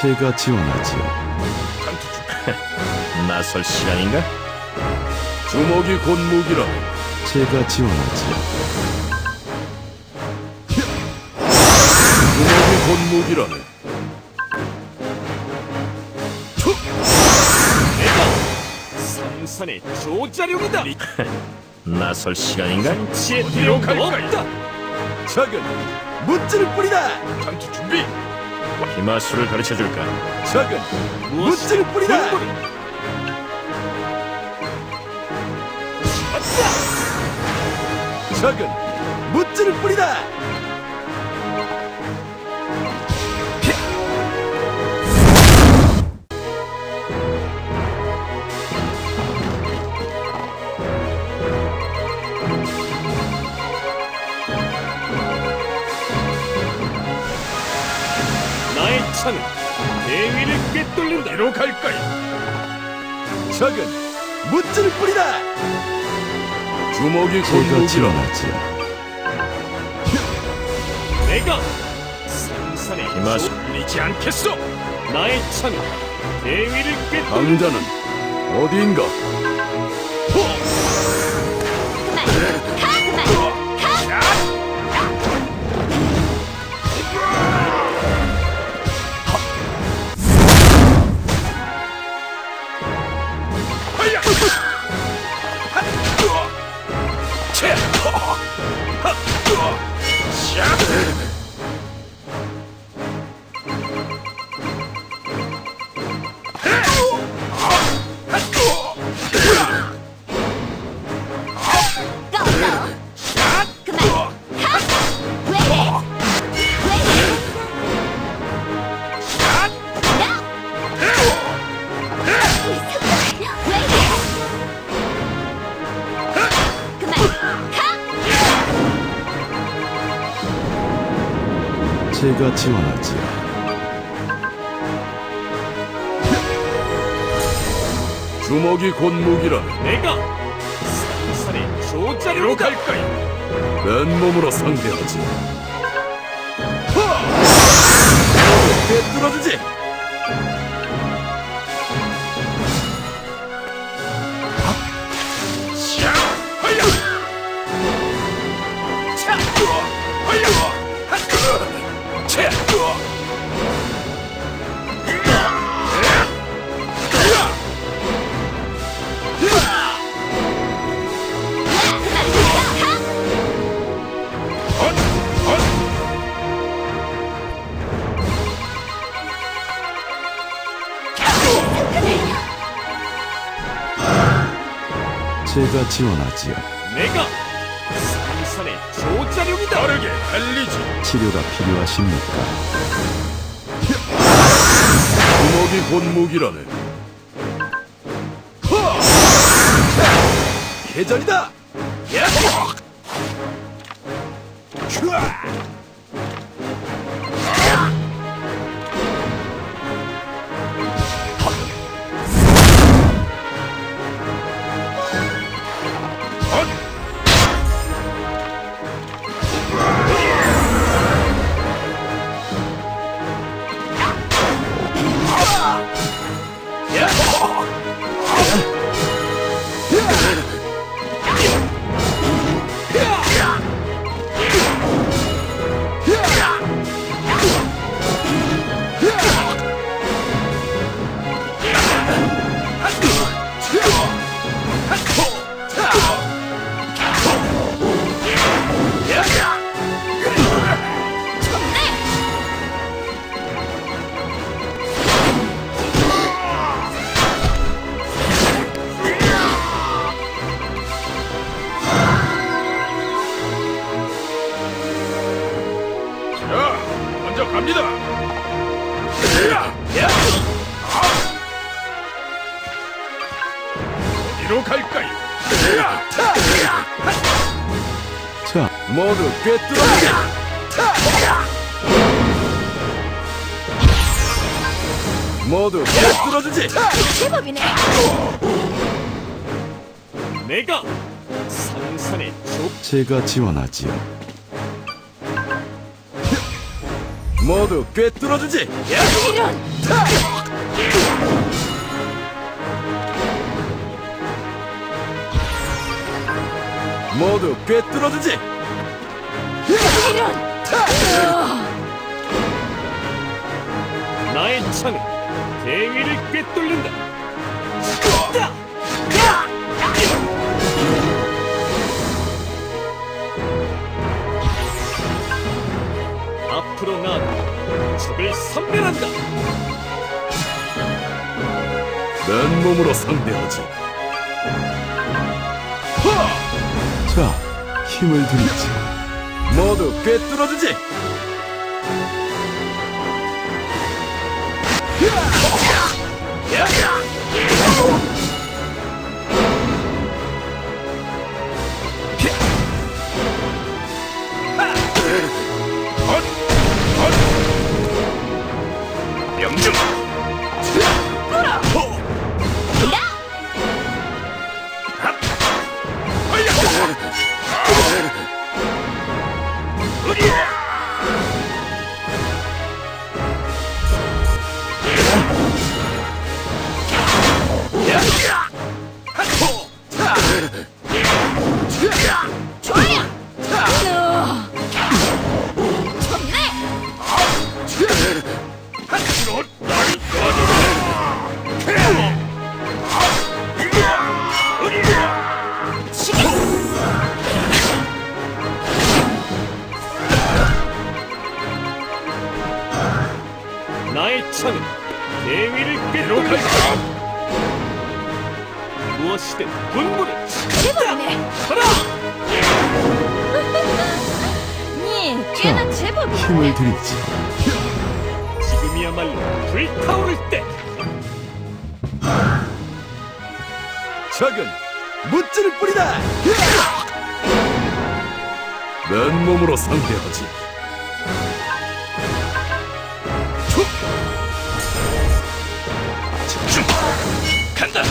제가 지원하지요. 나설 시간인가? 주먹이 곧 무기라. 제가 지원하지요. 주먹이 곧 무기라네. 삼산의 조자룡이다. 나설 시간인가? 치에 필요가? 없다. 작은 무찌를 뿌리다. 기마술을 가르쳐줄까? 작은 무찌를 뿌리다. 작은 무찌를 뿌리다. 작은 무찌를 뿌리다. 주먹이 곧 제가. 지원하지요. 내가 삼산의 기마술. 졸리지 않겠소. 나의 창은 대위를 꿰뚫는다. 강자는 어디인가? 제가 지원하지요. 주먹이 곧 무기라. 내가 삼산의 뒤로 조자룡이다. 갈까요? 맨몸으로 상대하지. 제가 지원하지요. 내가 삼산의 조자룡이다. 빠르게 달리지. 치료가 필요하십니까? 주먹이 곧 무기라네. 계전이다. 야! 어디로 갈까요? 자, 모두 꿰뚫어주게! 모두 꿰뚫어주지! 제법이네. 내가 삼산의 조 제가 지원하지요. 모두 꿰뚫어주지! 이런 모두 꿰뚫어주지. 나의 창은 대위를 꿰뚫는다. 앞으로 나아가 적을 섬멸한다. 맨몸으로 상대하지. 힘을 들이지. 모두 꿰뚫어주지. 무엇이든 제법이네. 꽤나 제법이네. 힘을 들이지. 지금이야말로 불타오를 때. 적은 무찌를 뿌리다. 맨몸으로 상대하지. 툭! 집중. 간다.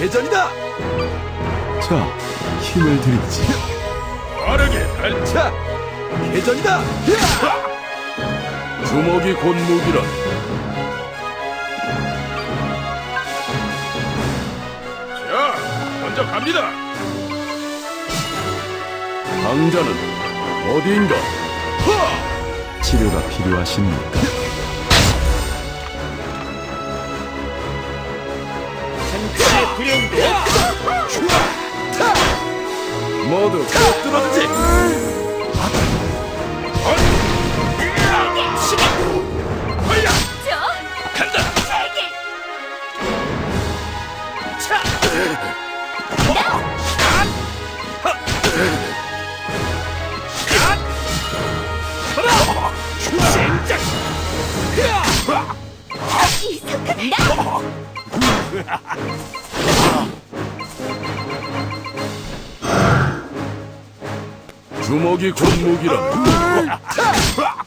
개전이다. 자, 힘을 들이지. 빠르게 달차. 개전이다. 주먹이 곧 무기라. 자, 먼저 갑니다. 강자는 어디인가? 하! 치료가 필요하십니까? 없다. 모두. 헐야! 간다. 진작 주먹이 곧 무기라.